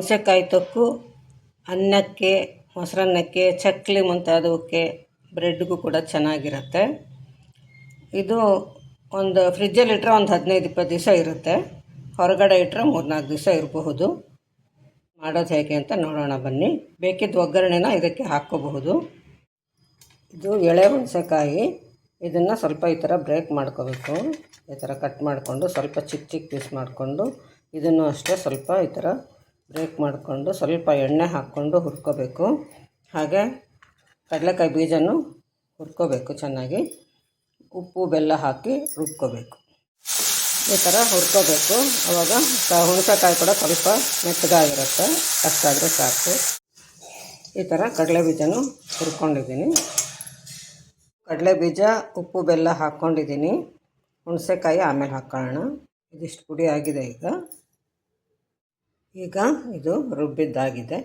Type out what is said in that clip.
ಹುಣಸೆಕಾಯಿ ತೊಕ್ಕು, ಅನ್ನಕ್ಕೆ, ಮೊಸರನ್ನಕ್ಕೆ, ಚಕ್ಲಿ ಮುಂತಾದವಕ್ಕೆ ಬ್ರೆಡ್ಗೂ ಕೂಡ ಚೆನ್ನಾಗಿರುತ್ತೆ. ಇದು ಒಂದು ಫ್ರಿಜ್ಜಲ್ಲಿ ಇಟ್ಟರೆ ಒಂದು ಹದಿನೈದು, ಇಪ್ಪತ್ತು ದಿವಸ ಇರುತ್ತೆ. ಹೊರಗಡೆ ಇಟ್ಟರೆ ಮೂರ್ನಾಲ್ಕು ದಿವಸ ಇರಬಹುದು. ಮಾಡೋದು ಹೇಗೆ ಅಂತ ನೋಡೋಣ ಬನ್ನಿ. ಬೇಕಿದ್ದ ಒಗ್ಗರಣೆನ ಇದಕ್ಕೆ ಹಾಕ್ಕೋಬಹುದು. ಇದು ಎಳೆ ಹುಣಸೆಕಾಯಿ. ಇದನ್ನು ಸ್ವಲ್ಪ ಈ ಥರ ಬ್ರೇಕ್ ಮಾಡ್ಕೋಬೇಕು. ಈ ಥರ ಕಟ್ ಮಾಡಿಕೊಂಡು ಸ್ವಲ್ಪ ಚಿಕ್ಕ ಚಿಕ್ಕ ಪೀಸ್ ಮಾಡಿಕೊಂಡು ಇದನ್ನು ಅಷ್ಟೇ ಸ್ವಲ್ಪ ಈ ಥರ ಬ್ರೇಕ್ ಮಾಡಿಕೊಂಡು ಸ್ವಲ್ಪ ಎಣ್ಣೆ ಹಾಕ್ಕೊಂಡು ಹುರ್ಕೋಬೇಕು. ಹಾಗೆ ಕಡಲೆಕಾಯಿ ಬೀಜನೂ ಹುರ್ಕೋಬೇಕು ಚೆನ್ನಾಗಿ. ಉಪ್ಪು, ಬೆಲ್ಲ ಹಾಕಿ ರುಬ್ಕೋಬೇಕು. ಈ ಥರ ಹುರ್ಕೋಬೇಕು. ಆವಾಗ ಹುಣಸೆಕಾಯಿ ಕೂಡ ಸ್ವಲ್ಪ ಮೆತ್ತಗಾಗಿರುತ್ತೆ. ಅಷ್ಟಾದರೆ ಸಾಕು. ಈ ಥರ ಕಡಲೆ ಬೀಜನೂ ಹುರ್ಕೊಂಡಿದ್ದೀನಿ. ಕಡಲೆ ಬೀಜ, ಉಪ್ಪು, ಬೆಲ್ಲ ಹಾಕ್ಕೊಂಡಿದ್ದೀನಿ. ಹುಣಸೆಕಾಯಿ ಆಮೇಲೆ ಹಾಕ್ಕೊಳ್ಳೋಣ ಇದಿಷ್ಟು ಪುಡಿ ಆಗಿದೆ ಈಗ. ಈಗ ಇದು ರುಬ್ಬಿದ್ದಾಗಿದೆ.